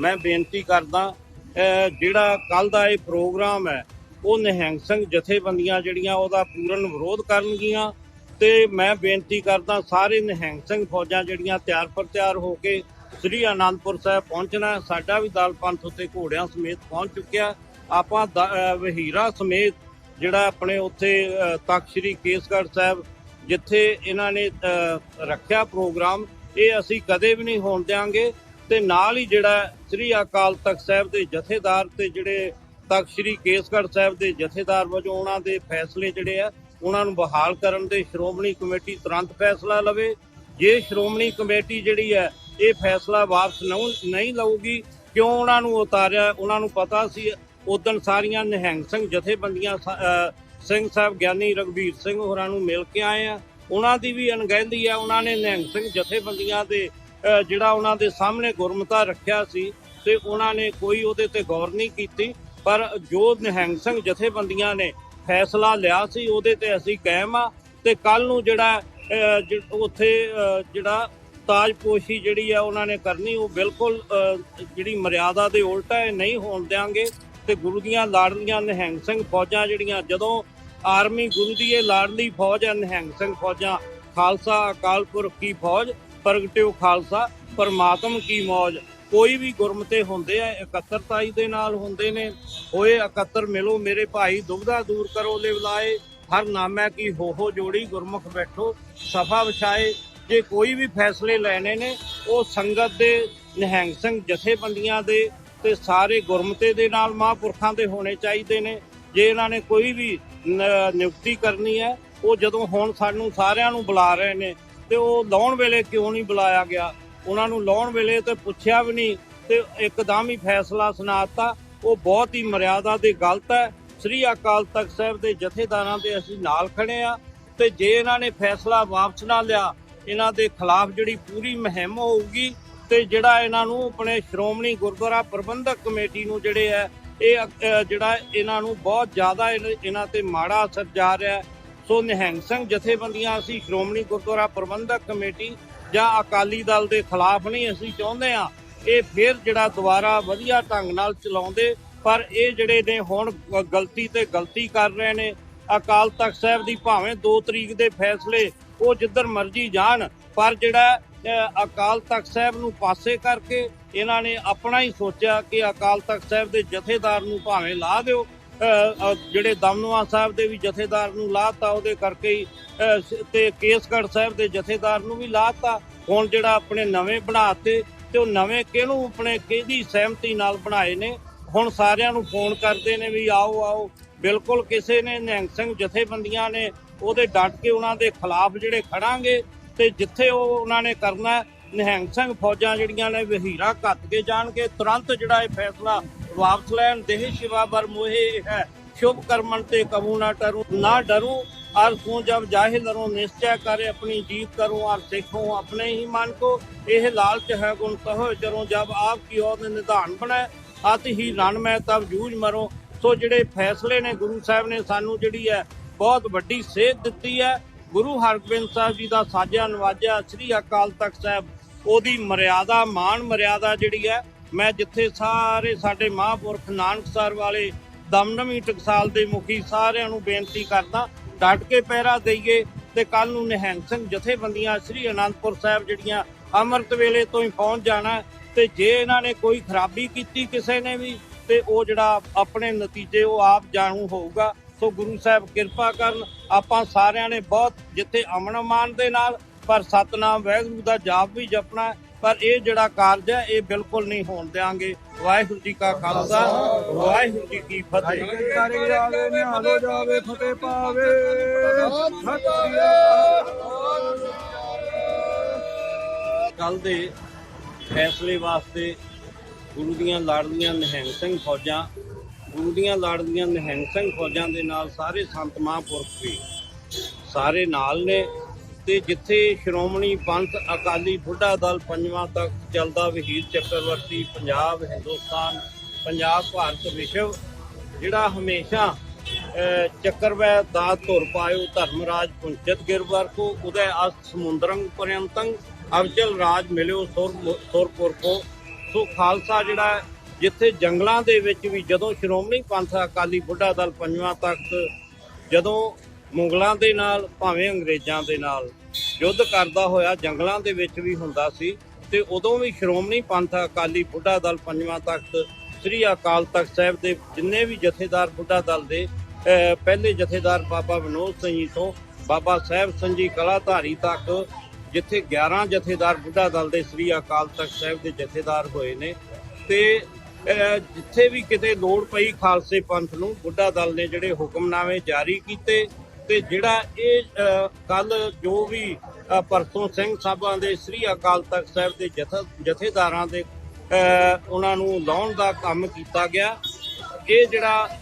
ਮੈਂ ਬੇਨਤੀ ਕਰਦਾ ਜਿਹੜਾ ਕੱਲ ਦਾ ਇਹ ਪ੍ਰੋਗਰਾਮ ਹੈ, ਉਹ ਨਿਹੰਗ ਸਿੰਘ ਜਥੇਬੰਦੀਆਂ ਜਿਹੜੀਆਂ, ਉਹਦਾ ਪੂਰਨ ਵਿਰੋਧ ਕਰਨਗੀਆਂ। ਤੇ ਮੈਂ ਬੇਨਤੀ ਕਰਦਾ, ਸਾਰੇ ਨਿਹੰਗ ਸਿੰਘ ਫੌਜਾਂ ਜਿਹੜੀਆਂ ਤਿਆਰ ਪਰ ਤਿਆਰ ਹੋ ਕੇ ਸ੍ਰੀ ਆਨੰਦਪੁਰ ਸਾਹਿਬ ਪਹੁੰਚਣਾ ਸਾਡਾ ਵੀ ਦਲ ਪੰਥ ਉੱਤੇ ਘੋੜਿਆਂ ਸਮੇਤ ਪਹੁੰਚ ਚੁੱਕਿਆ। ਆਪਾਂ ਦ- ਅਹ, ਵਹੀਰਾ ਸਮੇਤ ਜਿਹੜਾ ਆਪਣੇ ਉੱਥੇ ਤਖ਼ਤ ਸ੍ਰੀ ਕੇਸਗੜ੍ਹ ਸਾਹਿਬ, ਜਿੱਥੇ ਇਹਨਾਂ ਨੇ ਰੱਖਿਆ ਪ੍ਰੋਗਰਾਮ, ਇਹ ਅਸੀਂ ਕਦੇ ਵੀ ਨਹੀਂ ਹੋਣ ਦਿਆਂਗੇ। ਤੇ ਨਾਲ ਹੀ ਜਿਹੜਾ ਸ੍ਰੀ ਅਕਾਲ ਤਖਤ ਸਾਹਿਬ ਦੇ ਜਥੇਦਾਰ ਤੇ ਜਿਹੜੇ ਤਖ਼ਤ ਸ੍ਰੀ ਕੇਸਗੜ੍ਹ ਸਾਹਿਬ ਦੇ ਜਥੇਦਾਰ ਵਜੋਂ ਉਹਨਾਂ ਦੇ ਫੈਸਲੇ ਜਿਹੜੇ ਆ, ਉਹਨਾਂ ਨੂੰ ਬਹਾਲ ਕਰਨ ਦੇ ਸ਼੍ਰੋਮਣੀ ਕਮੇਟੀ ਤੁਰੰਤ ਫੈਸਲਾ ਲਵੇ। ਜੇ ਸ਼੍ਰੋਮਣੀ ਕਮੇਟੀ ਜਿਹੜੀ ਹੈ ਇਹ ਫੈਸਲਾ ਵਾਪਸ ਨਹੀਂ ਲਊਗੀ, ਕਿਉਂ ਉਹਨਾਂ ਨੂੰ ਉਤਾਰਿਆ, ਉਹਨਾਂ ਨੂੰ ਪਤਾ ਸੀ। ਉਦੋਂ ਸਾਰੀਆਂ ਨਿਹੰਗ ਸਿੰਘ ਜਥੇਬੰਦੀਆਂ ਸਿੰਘ ਸਾਹਿਬ ਗਿਆਨੀ ਰਗਵੀਰ ਸਿੰਘ ਹੋਰਾਂ ਨੂੰ ਮਿਲ ਕੇ ਆਏ ਆ। ਉਹਨਾਂ ਦੀ ਵੀ ਅਣਗਹਿਲੀ ਆ, ਉਹਨਾਂ ਨੇ ਨਿਹੰਗ ਸਿੰਘ ਜਥੇਬੰਦੀਆਂ ਦੇ ਜਿਹੜਾ ਉਹਨਾਂ ਦੇ ਸਾਹਮਣੇ ਗੁਰਮਤਾ ਰੱਖਿਆ ਸੀ ਤੇ ਉਹਨਾਂ ਨੇ ਕੋਈ ਉਹਦੇ ਤੇ ਗੌਰ ਨਹੀਂ ਕੀਤੀ ਪਰ ਜੋ ਨਿਹੰਗ ਸਿੰਘ ਜਥੇਬੰਦੀਆਂ ਨੇ ਫੈਸਲਾ ਲਿਆ ਸੀ ਉਹਦੇ ਤੇ ਅਸੀਂ ਕਾਇਮ ਆ ਤੇ ਕੱਲ ਨੂੰ ਜਿਹੜਾ ਅਹ, ਉੱਥੇ ਜਿਹੜਾ ਤਾਜਪੋਸ਼ੀ ਜਿਹੜੀ ਆ ਉਹਨਾਂ ਨੇ ਕਰਨੀ ਉਹ ਬਿਲਕੁਲ ਜਿਹੜੀ ਮਰਿਆਦਾ ਦੇ ਉਲਟ ਹੈ ਨਹੀਂ ਹੋਣ ਦਿਆਂਗੇ ਤੇ ਗੁਰੂ ਦੀਆਂ ਲਾੜਲੀਆਂ ਨਿਹੰਗ ਸਿੰਘ ਫੌਜਾਂ ਜਿਹੜੀਆਂ ਜਦੋਂ ਆਰਮੀ ਗੁਰੂ ਦੀ ਇਹ ਲਾੜਲੀ ਫੌਜ ਹੈ ਨਿਹੰਗ ਸਿੰਘ ਫੌਜਾਂ ਖਾਲਸਾ ਅਕਾਲ ਪੁਰਖ ਕੀ ਫੌਜ ਪ੍ਰਗਟਿਓ ਖਾਲਸਾ, ਪਰਮਾਤਮ ਕੀ ਮੌਜ। ਕੋਈ ਵੀ ਗੁਰਮਤੇ ਹੁੰਦੇ ਆ, ਇਕੱਤਰਤਾਈ ਦੇ ਨਾਲ ਹੁੰਦੇ ਨੇ। ਹੋਏ ਇਕੱਤਰ ਮਿਲੋ ਮੇਰੇ ਭਾਈ ਦੁਬਦਾ ਦੂਰ ਕਰੋ ਲਿਵਲਾਏ ਹਰ ਨਾਮੈ ਕੀ ਹੋ ਹੋ ਜੋੜੀ ਗੁਰਮੁਖ ਬੈਠੋ, ਸਫਾ ਵਿਛਾਏ। ਜੇ ਕੋਈ ਵੀ ਫੈਸਲੇ ਲੈਣੇ ਨੇ, ਉਹ ਸੰਗਤ ਦੇ, ਨਿਹੰਗ ਸਿੰਘ ਜਥੇਬੰਦੀਆਂ ਦੇ ਤੇ ਸਾਰੇ ਗੁਰਮਤੇ ਦੇ ਨਾਲ ਮਹਾਂਪੁਰਖਾਂ ਦੇ ਹੋਣੇ ਚਾਹੀਦੇ ਨੇ। ਜੇ ਇਹਨਾਂ ਨੇ ਕੋਈ ਵੀ ਨਿਯੁਕਤੀ ਕਰਨੀ ਹੈ, ਉਹ ਜਦੋਂ ਹੁਣ ਸਾਨੂੰ ਸਾਰਿਆਂ ਨੂੰ ਬੁਲਾ ਰਹੇ ਨੇ ਤੇ ਉਹ ਲਾਉਣ ਵੇਲੇ ਕਿਉਂ ਨਹੀਂ ਬੁਲਾਇਆ ਗਿਆ? ਉਹਨਾਂ ਨੂੰ ਲਾਉਣ ਵੇਲੇ ਤੇ ਪੁੱਛਿਆ ਵੀ ਨਹੀਂ ਤੇ ਇੱਕਦਮ ਹੀ ਫੈਸਲਾ ਸੁਣਾਤਾ ਉਹ ਬਹੁਤ ਹੀ ਮਰਿਆਦਾ ਦੇ ਗਲਤ ਹੈ। ਸ੍ਰੀ ਅਕਾਲ ਤਖਤ ਸਾਹਿਬ ਦੇ ਜਥੇਦਾਰਾਂ ਦੇ ਅਸੀਂ ਨਾਲ ਖੜੇ ਆ ਤੇ ਜੇ ਇਹਨਾਂ ਨੇ ਫੈਸਲਾ ਵਾਪਸ ਨਾ ਲਿਆ, ਇਹਨਾਂ ਦੇ ਖਿਲਾਫ ਜਿਹੜੀ ਪੂਰੀ ਮੁਹਿੰਮ ਹੋਊਗੀ ਤੇ ਜਿਹੜਾ ਇਹਨਾਂ ਨੂੰ ਆਪਣੇ ਸ਼੍ਰੋਮਣੀ ਗੁਰਦੁਆਰਾ ਪ੍ਰਬੰਧਕ ਕਮੇਟੀ ਨੂੰ ਜਿਹੜੇ ਹੈ, ਇਹ ਜਿਹੜਾ ਇਹਨਾਂ ਨੂੰ ਬਹੁਤ ਜ਼ਿਆਦਾ ਇਹਨਾਂ- ਇਹਨਾਂ ਤੇ ਮਾੜਾ ਅਸਰ ਜਾ ਰਿਹਾ ਹੈ। ਸੋ ਨਿਹੰਗ ਸਿੰਘ ਜਥੇਬੰਦੀਆਂ, ਅਸੀਂ ਸ਼੍ਰੋਮਣੀ ਗੁਰਦੁਆਰਾ ਪ੍ਰਬੰਧਕ ਕਮੇਟੀ ਜਾਂ ਅਕਾਲੀ ਦਲ ਦੇ ਖਿਲਾਫ ਨਹੀਂ ਅਸੀਂ ਚਾਹੁੰਦੇ ਆ ਇਹ ਫਿਰ ਜਿਹੜਾ ਦੁਬਾਰਾ ਵਧੀਆ ਢੰਗ ਨਾਲ ਚਲਾਉਂਦੇ, ਪਰ ਇਹ ਜਿਹੜੇ ਨੇ ਹੁਣ ਗਲਤੀ ਤੇ ਗਲਤੀ ਕਰ ਰਹੇ ਨੇ, ਅਕਾਲ ਤਖਤ ਸਾਹਿਬ ਦੀ ਭਾਵੇਂ 2 ਤਰੀਕ ਦੇ ਫੈਸਲੇ ਉਹ ਜਿੱਧਰ ਮਰਜ਼ੀ ਜਾਣ, ਪਰ ਜਿਹੜਾ ਅਕਾਲ ਤਖਤ ਸਾਹਿਬ ਨੂੰ ਪਾਸੇ ਕਰਕੇ ਇਹਨਾਂ ਨੇ ਆਪਣਾ ਹੀ ਸੋਚਿਆ ਕਿ ਅਕਾਲ ਤਖਤ ਸਾਹਿਬ ਦੇ ਜਥੇਦਾਰ ਨੂੰ ਭਾਵੇਂ ਲਾ ਦਿਓ। ਜਿਹੜੇ ਦਮਨਵਾ ਸਾਹਿਬ ਦੇ ਵੀ ਜਥੇਦਾਰ ਨੂੰ ਲਾਤਾ ਉਹਦੇ ਕਰਕੇ ਹੀ ਅ, ਤੇ ਕੇਸਗੜ੍ਹ ਸਾਹਿਬ ਦੇ ਜਥੇਦਾਰ ਨੂੰ ਵੀ ਲਾਤਾ। ਹੁਣ ਜਿਹੜਾ ਆਪਣੇ ਨਵੇਂ ਬਣਾਤੇ ਤੇ ਉਹ ਨਵੇਂ ਕਿਹਨੂੰ ਆਪਣੇ ਕਿਹਦੀ ਸਹਿਮਤੀ ਨਾਲ ਬਣਾਏ ਨੇ? ਹੁਣ ਸਾਰਿਆਂ ਨੂੰ ਫੋਨ ਕਰਦੇ ਨੇ ਵੀ ਆਓ ਆਓ। ਬਿਲਕੁਲ ਕਿਸੇ ਨੇ ਨਿਹੰਗ ਸਿੰਘ ਜਥੇਬੰਦੀਆਂ ਨੇ ਉਹਦੇ ਡਟ ਕੇ ਉਹਨਾਂ ਦੇ ਖਿਲਾਫ ਜਿਹੜੇ ਖੜਾਂਗੇ ਤੇ ਜਿੱਥੇ ਉਹ ਉਹਨਾਂ ਨੇ ਕਰਨਾ ਨਿਹੰਗ ਸਿੰਘ ਫੌਜਾਂ ਜਿਹੜੀਆਂ ਨੇ ਵਹੀਰਾ ਘੱਟ ਕੇ ਜਾਣਗੇ। ਤੁਰੰਤ ਜਿਹੜਾ ਇਹ ਫੈਸਲਾ ਵਾਪਸ ਲੈਣ ਦੇਹ ਸ਼ਿਵਾ ਬਰ ਮੋਹਿ ਹੈ ਸ਼ੁਭ ਕਰਮਨ ਤੇ ਕਬੂ ਨਾ ਟਰੂ ਨਾ ਡਰੂ और तू जब जाहिल रो निश्चय करे अपनी जीत करूं और देखूं अपने ही मन को यह लालच है गुण कहो जरो जब आपकी ओर निधान बने ਅਤ ਹੀ ਰਣ ਮੈਂ ਤਬ ਜੂਝ ਮਰੋ ਸੋ ਜਿਹੜੇ ਫੈਸਲੇ ਨੇ ਗੁਰੂ ਸਾਹਿਬ ਨੇ ਸਾਨੂੰ ਜਿਹੜੀ ਹੈ ਬਹੁਤ ਵੱਡੀ ਸੇਧ ਦਿੱਤੀ ਹੈ ਗੁਰੂ ਹਰਗੋਬਿੰਦ ਸਾਹਿਬ ਜੀ ਦਾ ਸਾਜਿਆ ਨਵਾਜਿਆ ਸ੍ਰੀ ਅਕਾਲ ਤਖਤ ਸਾਹਿਬ ਉਹਦੀ ਮਰਿਆਦਾ ਮਾਨ ਮਰਿਆਦਾ ਜਿਹੜੀ ਹੈ ਮੈਂ ਜਿੱਥੇ ਸਾਰੇ ਸਾਡੇ ਮਹਾਂਪੁਰਖ ਨਾਨਕਸਰ ਵਾਲੇ ਦਮਨਵੀ ਟਕਸਾਲ ਦੇ ਮੁਖੀ ਸਾਰਿਆਂ ਨੂੰ ਬੇਨਤੀ ਕਰਦਾ, ਡਟ ਕੇ ਪਹਿਰਾ ਦਈਏ ਤੇ ਕੱਲ ਨੂੰ ਨਿਹੰਗ ਸਿੰਘ ਜਥੇਬੰਦੀਆਂ ਸ੍ਰੀ ਅਨੰਦਪੁਰ ਸਾਹਿਬ ਜਿਹੜੀਆਂ ਅੰਮ੍ਰਿਤ ਵੇਲੇ ਤੋਂ ਹੀ ਪਹੁੰਚ ਜਾਣਾ ਹੈ ਤੇ ਜੇ ਇਹਨਾਂ ਨੇ ਕੋਈ ਖਰਾਬੀ ਕੀਤੀ ਕਿਸੇ ਨੇ ਵੀ, ਤੇ ਉਹ ਜਿਹੜਾ ਆਪਣੇ ਨਤੀਜੇ ਉਹ ਆਪ ਜਾਣੂ ਹੋਊਗਾ। ਸੋ ਗੁਰੂ ਸਾਹਿਬ ਕਿਰਪਾ ਕਰਨ, ਆਪਾਂ ਸਾਰਿਆਂ ਨੇ ਬਹੁਤ ਜਿੱਥੇ ਅਮਨ ਅਮਾਨ ਦੇ ਨਾਲ, ਪਰ ਸਤਨਾਮ ਵਾਹਿਗੁਰੂ ਦਾ ਜਾਪ ਵੀ ਜਪਣਾ ਪਰ ਇਹ ਜਿਹੜਾ ਕਾਰਜ ਹੈ, ਇਹ ਬਿਲਕੁਲ ਨਹੀਂ ਹੋਣ ਦਿਆਂਗੇ। ਵਾਹਿਗੁਰੂ ਜੀ ਕਾ ਖਾਲਸਾ, ਵਾਹਿਗੁਰੂ ਜੀ ਕੀ ਫਤਿਹ। ਕਰੇ ਜਾਵੇ ਨਿਹਾਲੋ ਜਾਵੇ ਫਤਿਹ ਪਾਵੇ ਕੱਲ ਦੇ ਫੈਸਲੇ ਵਾਸਤੇ ਗੁਰੂ ਦੀਆਂ ਲਾੜਲੀਆਂ ਨਿਹੰਗ ਸਿੰਘ ਫੌਜਾਂ, ਗੁਰੂ ਦੀਆਂ ਲਾੜਲੀਆਂ ਨਿਹੰਗ ਸਿੰਘ ਫੌਜਾਂ ਦੇ ਨਾਲ ਸਾਰੇ ਸੰਤ ਮਹਾਂਪੁਰਖ ਵੀ ਸਾਰੇ ਨਾਲ ਨੇ। ਤੇ ਜਿੱਥੇ ਸ਼੍ਰੋਮਣੀ ਪੰਥ ਅਕਾਲੀ ਬੁੱਢਾ ਦਲ ਪੰਜਵਾਂ ਤੱਕ ਚੱਲਦਾ ਵਹੀਰ ਚੱਕਰਵਰਤੀ ਪੰਜਾਬ ਹਿੰਦੁਸਤਾਨ ਪੰਜਾਬ ਭਾਰਤ ਵਿਸ਼ਵ ਜਿਹੜਾ ਹਮੇਸ਼ਾ ਅਹ, ਚੱਕਰਵੈ ਦਾ ਧੁਰ ਪਾਇਓ ਧਰਮਰਾਜ ਪੁੰਚਤ ਗਿਰਵਰ ਕੋ ਉਦੈ ਅਸ ਸਮੁੰਦਰੰ ਪਰਯੰਤੰ ਅਵਜਲ ਰਾਜ ਮਿਲਿਓ ਸੁਰ ਸੁਰਪੁਰ ਕੋ ਸੋ ਖਾਲਸਾ ਜਿਹੜਾ ਜਿੱਥੇ ਜੰਗਲਾਂ ਦੇ ਵਿੱਚ ਵੀ ਜਦੋਂ ਸ਼੍ਰੋਮਣੀ ਪੰਥ ਅਕਾਲੀ ਬੁੱਢਾ ਦਲ ਪੰਜਵਾਂ ਤੱਕ ਜਦੋਂ ਮੁਗਲਾਂ ਦੇ ਨਾਲ, ਭਾਵੇਂ ਅੰਗਰੇਜ਼ਾਂ ਦੇ ਨਾਲ ਯੁੱਧ ਕਰਦਾ ਹੋਇਆ, ਜੰਗਲਾਂ ਦੇ ਵਿੱਚ ਵੀ ਹੁੰਦਾ ਸੀ ਤੇ ਉਦੋਂ ਵੀ ਸ਼੍ਰੋਮਣੀ ਪੰਥ ਅਕਾਲੀ ਬੁੱਢਾ ਦਲ ਪੰਜਵਾਂ ਤਖਤ, ਸ੍ਰੀ ਅਕਾਲ ਤਖਤ ਸਾਹਿਬ ਦੇ ਜਿੰਨੇ ਵੀ ਜਥੇਦਾਰ ਬੁੱਢਾ ਦਲ ਦੇ ਪਹਿਲੇ ਜਥੇਦਾਰ ਬਾਬਾ ਵਿਨੋਦ ਸਿੰਘ ਜੀ ਤੋਂ ਬਾਬਾ ਸਾਹਿਬ ਸਿੰਘ ਜੀ ਕਲਾਧਾਰੀ ਤੱਕ, ਜਿੱਥੇ 11 ਜਥੇਦਾਰ ਬੁੱਢਾ ਦਲ ਦੇ ਸ੍ਰੀ ਅਕਾਲ ਤਖਤ ਸਾਹਿਬ ਦੇ ਜਥੇਦਾਰ ਹੋਏ ਨੇ ਤੇ ਜਿੱਥੇ ਵੀ ਕਿਤੇ ਲੋੜ ਪਈ ਖਾਲਸੇ ਪੰਥ ਨੂੰ, ਬੁੱਢਾ ਦਲ ਨੇ ਜਿਹੜੇ ਹੁਕਮਨਾਮੇ ਜਾਰੀ ਕੀਤੇ ਤੇ ਜਿਹੜਾ ਇਹ ਕੱਲ ਜੋ ਵੀ ਪਰਸੋਂ ਸਿੰਘ ਸਾਹਿਬਾਂ ਦੇ ਸ੍ਰੀ ਅਕਾਲ ਤਖਤ ਸਾਹਿਬ ਦੇ ਜਥ- ਜਥੇਦਾਰਾਂ ਦੇ ਉਹਨਾਂ ਨੂੰ ਲਾਉਣ ਦਾ ਕੰਮ ਕੀਤਾ ਗਿਆ। ਇਹ ਜਿਹੜਾ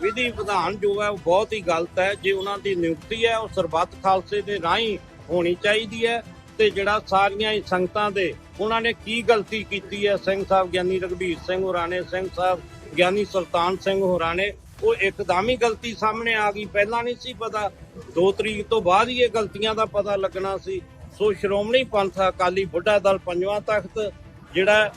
ਵਿਧੀ ਵਿਧਾਨ ਜੋ ਹੈ, ਉਹ ਬਹੁਤ ਹੀ ਗਲਤ ਹੈ। ਜੇ ਉਹਨਾਂ ਦੀ ਨਿਯੁਕਤੀ ਹੈ, ਉਹ ਸਰਬੱਤ ਖਾਲਸੇ ਦੇ ਰਾਹੀਂ ਹੋਣੀ ਚਾਹੀਦੀ ਹੈ। ਤੇ ਜਿਹੜਾ ਸਾਰੀਆਂ ਹੀ ਸੰਗਤਾਂ ਦੇ, ਉਹਨਾਂ ਨੇ ਕੀ ਗਲਤੀ ਕੀਤੀ ਹੈ? ਸਿੰਘ ਸਾਹਿਬ ਗਿਆਨੀ ਰਘਬੀਰ ਸਿੰਘ ਹੋਰਾਂ ਨੇ, ਸਿੰਘ ਸਾਹਿਬ ਗਿਆਨੀ ਸੁਲਤਾਨ ਸਿੰਘ ਹੋਰਾਂ ਨੇ ਉਹ ਇੱਕਦਮ ਹੀ ਗਲਤੀ ਸਾਹਮਣੇ ਆ ਗਈ। ਪਹਿਲਾਂ ਨਹੀਂ ਸੀ ਪਤਾ। 2 ਤਰੀਕ ਤੋਂ ਬਾਅਦ ਹੀ ਇਹ ਗਲਤੀਆਂ ਦਾ ਪਤਾ ਲੱਗਣਾ ਸੀ। ਸੋ ਸ਼੍ਰੋਮਣੀ ਪੰਥ ਅਕਾਲੀ ਬੁੱਢਾ ਦਲ ਪੰਜਵਾਂ ਤਖਤ, ਜਿਹੜਾ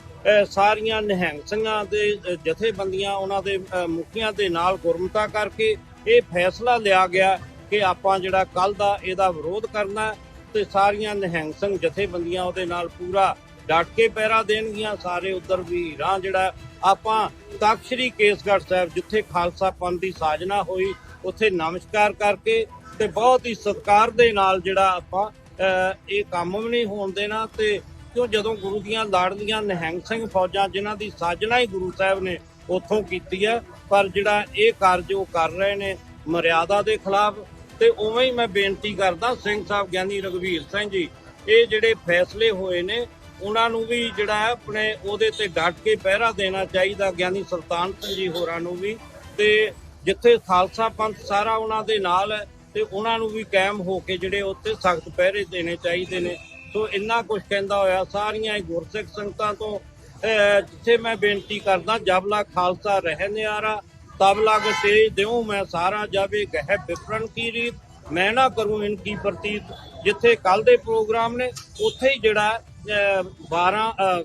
ਸਾਰੀਆਂ ਨਿਹੰਗ ਸਿੰਘਾਂ ਦੇ ਜਥੇਬੰਦੀਆਂ, ਉਹਨਾਂ ਦੇ ਮੁਖੀਆਂ ਦੇ ਨਾਲ ਗੁਰਮਤਾ ਕਰਕੇ ਇਹ ਫੈਸਲਾ ਲਿਆ ਗਿਆ ਕਿ ਆਪਾਂ ਜਿਹੜਾ ਕੱਲ ਦਾ ਇਹਦਾ ਵਿਰੋਧ ਕਰਨਾ ਹੈ ਤੇ ਸਾਰੀਆਂ ਨਿਹੰਗ ਸਿੰਘ ਜਥੇਬੰਦੀਆਂ ਉਹਦੇ ਨਾਲ ਪੂਰਾ ਡਟ ਕੇ ਪਹਿਰਾ ਦੇਣਗੀਆਂ। ਸਾਰੇ ਉਧਰ ਵੀ ਰਾਹ ਜਿਹੜਾ ਆਪਾਂ ਤਖ਼ਤ ਸ੍ਰੀ ਕੇਸਗੜ੍ਹ ਸਾਹਿਬ, ਜਿੱਥੇ ਖਾਲਸਾ ਪੰਥ ਦੀ ਸਾਜਨਾ ਹੋਈ, ਉੱਥੇ ਨਮਸਕਾਰ ਕਰਕੇ ਤੇ ਬਹੁਤ ਹੀ ਸਤਿਕਾਰ ਦੇ ਨਾਲ ਜਿਹੜਾ ਆਪਾਂ ਇਹ ਕੰਮ ਵੀ ਨਹੀਂ ਹੋਣ ਦੇਣਾ ਤੇ ਕਿਉਂ ਜਦੋਂ ਗੁਰੂ ਦੀਆਂ ਲਾੜਲੀਆਂ ਨਿਹੰਗ ਸਿੰਘ ਫੌਜਾਂ, ਜਿਨ੍ਹਾਂ ਦੀ ਸਾਜਨਾ ਹੀ ਗੁਰੂ ਸਾਹਿਬ ਨੇ ਉੱਥੋਂ ਕੀਤੀ ਹੈ ਪਰ ਜਿਹੜਾ ਇਹ ਕਾਰਜ ਉਹ ਕਰ ਰਹੇ ਨੇ ਮਰਿਆਦਾ ਦੇ ਖਿਲਾਫ, ਤੇ ਉਵੇਂ ਹੀ ਮੈਂ ਬੇਨਤੀ ਕਰਦਾ, ਸਿੰਘ ਸਾਹਿਬ ਗਿਆਨੀ ਰਘਵੀਰ ਸਿੰਘ ਜੀ, ਇਹ ਜਿਹੜੇ ਫੈਸਲੇ ਹੋਏ ਨੇ ਉਹਨਾਂ ਨੂੰ ਵੀ ਜਿਹੜਾ ਹੈ ਆਪਣੇ ਉਹਦੇ ਤੇ ਡਟ ਕੇ ਪਹਿਰਾ ਦੇਣਾ ਚਾਹੀਦਾ, ਗਿਆਨੀ ਸੁਲਤਾਨ ਸਿੰਘ ਜੀ ਹੋਰਾਂ ਨੂੰ ਵੀ। ਤੇ ਜਿੱਥੇ ਖਾਲਸਾ ਪੰਥ ਸਾਰਾ ਉਹਨਾਂ ਦੇ ਨਾਲ ਹੈ, ਤੇ ਉਹਨਾਂ ਨੂੰ ਵੀ ਕਾਇਮ ਹੋ ਕੇ ਜਿਹੜੇ ਉੱਤੇ ਸਖਤ ਪਹਿਰੇ ਦੇਣੇ ਚਾਹੀਦੇ ਨੇ। ਸੋ ਇੰਨਾ ਕੁਝ ਕਹਿੰਦਾ ਹੋਇਆ, ਸਾਰੀਆਂ ਹੀ ਗੁਰਸਿੱਖ ਸੰਗਤਾਂ ਤੋਂ ਜਿੱਥੇ ਮੈਂ ਬੇਨਤੀ ਕਰਦਾ, ਜਬਲਾ ਖਾਲਸਾ ਰਹਿ ਨਿਆਰਾ ਤਬ ਲਗ ਤੇਜ ਦਿਉ ਮੈਂ ਸਾਰਾ ਜਾਵੇ, ਗਹਿ ਬਿਪਰਨ ਕੀ ਰੀਤ, ਮੈਂ ਨਾ ਕਰੂੰ ਇਨਕੀ ਪ੍ਰਤੀਤ। ਜਿੱਥੇ ਕੱਲ ਦੇ ਪ੍ਰੋਗਰਾਮ ਨੇ, ਉੱਥੇ ਹੀ ਜਿਹੜਾ 12 ਅਹ,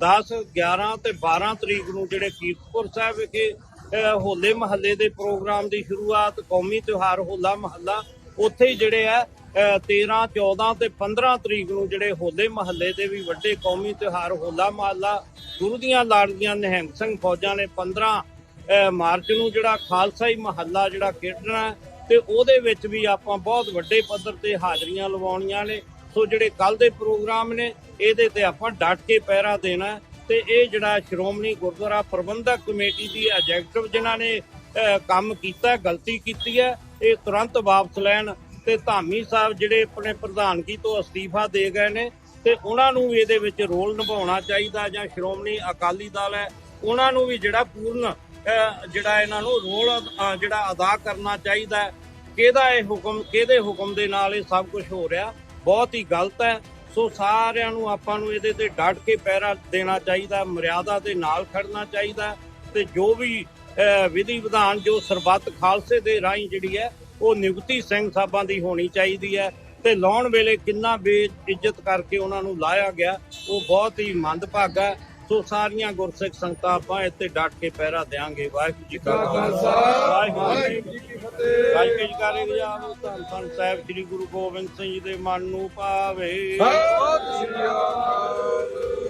10 11 ਤੇ 12 ਤਰੀਕ ਨੂੰ ਜਿਹੜੇ ਕੀਰਤਪੁਰ ਸਾਹਿਬ ਵਿਖੇ ਹੋਲੇ ਮਹੱਲੇ ਦੇ ਪ੍ਰੋਗਰਾਮ ਦੀ ਸ਼ੁਰੂਆਤ ਕੌਮੀ ਤਿਉਹਾਰ ਹੋਲਾ ਮਹੱਲਾ ਉੱਥੇ ਹੀ ਜਿਹੜੇ ਆ ਅਹ, 13 14 ਤੇ 15 ਤਰੀਕ ਨੂੰ ਜਿਹੜੇ ਹੋਲੇ ਮਹੱਲੇ ਦੇ ਵੀ ਵੱਡੇ ਕੌਮੀ ਤਿਉਹਾਰ ਹੋਲਾ ਮਹੱਲਾ ਗੁਰੂ ਦੀਆਂ ਲਾੜੀਆਂ ਨਿਹੰਗ ਸਿੰਘ ਫੌਜਾਂ ਨੇ 15 ਮਾਰਚ ਨੂੰ ਜਿਹੜਾ ਖਾਲਸਾ ਹੀ ਮਹੱਲਾ ਜਿਹੜਾ ਖੇਡਣਾ ਹੈ ਤੇ ਉਹਦੇ ਵਿੱਚ ਵੀ ਆਪਾਂ ਬਹੁਤ ਵੱਡੇ ਪੱਧਰ ਤੇ ਹਾਜ਼ਰੀਆਂ ਲਵਾਉਣੀਆਂ ਨੇ। ਸੋ ਜਿਹੜੇ ਕੱਲ ਦੇ ਪ੍ਰੋਗਰਾਮ ਨੇ, ਇਹਦੇ ਤੇ ਆਪਾਂ ਡਟ ਕੇ ਪਹਿਰਾ ਦੇਣਾ ਹੈ। ਤੇ ਇਹ ਜਿਹੜਾ ਸ਼੍ਰੋਮਣੀ ਗੁਰਦੁਆਰਾ ਪ੍ਰਬੰਧਕ ਕਮੇਟੀ ਦੀ ਐਗਜ਼ੈਕਟਿਵ ਜਿਨ੍ਹਾਂ ਨੇ ਕੰਮ ਕੀਤਾ, ਗਲਤੀ ਕੀਤੀ ਹੈ, ਇਹ ਤੁਰੰਤ ਵਾਪਸ ਲੈਣ ਤੇ ਧਾਮੀ ਸਾਹਿਬ ਜਿਹੜੇ ਆਪਣੇ ਪ੍ਰਧਾਨਗੀ ਤੋਂ ਅਸਤੀਫਾ ਦੇ ਗਏ ਨੇ ਤੇ ਉਹਨਾਂ ਨੂੰ ਵੀ ਇਹਦੇ ਵਿੱਚ ਰੋਲ ਨਿਭਾਉਣਾ ਚਾਹੀਦਾ ਜਾਂ ਸ਼੍ਰੋਮਣੀ ਅਕਾਲੀ ਦਲ ਹੈ, ਉਹਨਾਂ ਨੂੰ ਵੀ ਜਿਹੜਾ ਪੂਰਨ ਜਿਹੜਾ ਇਹਨਾਂ ਨੂੰ ਰੋਲ ਜਿਹੜਾ ਅਦਾ ਕਰਨਾ ਚਾਹੀਦਾ ਕਿਹਦਾ ਇਹ ਹੁਕਮ, ਕਿਹਦੇ ਹੁਕਮ ਦੇ ਨਾਲ ਇਹ ਸਭ ਕੁਝ ਹੋ ਰਿਹਾ? ਬਹੁਤ ਹੀ ਗਲਤ ਹੈ। ਸੋ ਸਾਰਿਆਂ ਨੂੰ ਆਪਾਂ ਨੂੰ ਇਹਦੇ ਤੇ ਡਟ ਕੇ ਪਹਿਰਾ ਦੇਣਾ ਚਾਹੀਦਾ, ਮਰਿਆਦਾ ਦੇ ਨਾਲ ਖੜਨਾ ਚਾਹੀਦਾ ਤੇ ਜੋ ਵੀ ਵਿਧੀ ਵਿਧਾਨ ਜੋ ਸਰਬੱਤ ਖਾਲਸੇ ਦੇ ਰਾਹੀਂ ਜਿਹੜੀ ਹੈ, ਉਹ ਨਿਯੁਕਤੀ ਸਿੰਘ ਸਾਹਿਬਾਂ ਦੀ ਹੋਣੀ ਚਾਹੀਦੀ ਹੈ ਤੇ ਲਾਉਣ ਵੇਲੇ ਕਿੰਨਾ ਬੇਇੱਜ਼ਤ ਕਰਕੇ ਉਹਨਾਂ ਨੂੰ ਲਾਇਆ ਗਿਆ, ਉਹ ਬਹੁਤ ਹੀ ਮੰਦਭਾਗਾ ਸੋ ਸਾਰੀਆਂ ਗੁਰਸਿੱਖ ਸੰਗਤਾਂ ਆਪਾਂ ਇੱਥੇ ਡਟ ਕੇ ਪਹਿਰਾ ਦੇਾਂਗੇ ਵਾਹਿਗੁਰੂ ਜੀ ਕਾ ਖਾਲਸਾ। ਵਾਹਿਗੁਰੂ ਜੀ ਕੀ ਫਤਿਹ। ਵਾਹਿਗੁਰੂ ਜੀ ਕਾ ਖਾਲਸਾ। ਧੰਨ ਧੰਨ ਸਾਹਿਬ ਸ੍ਰੀ ਗੁਰੂ ਗੋਬਿੰਦ ਸਿੰਘ ਜੀ ਦੇ ਮਨ ਨੂੰ ਪਾਵੇ ਸਤਿ ਸ਼੍ਰੀ ਅਕਾਲ।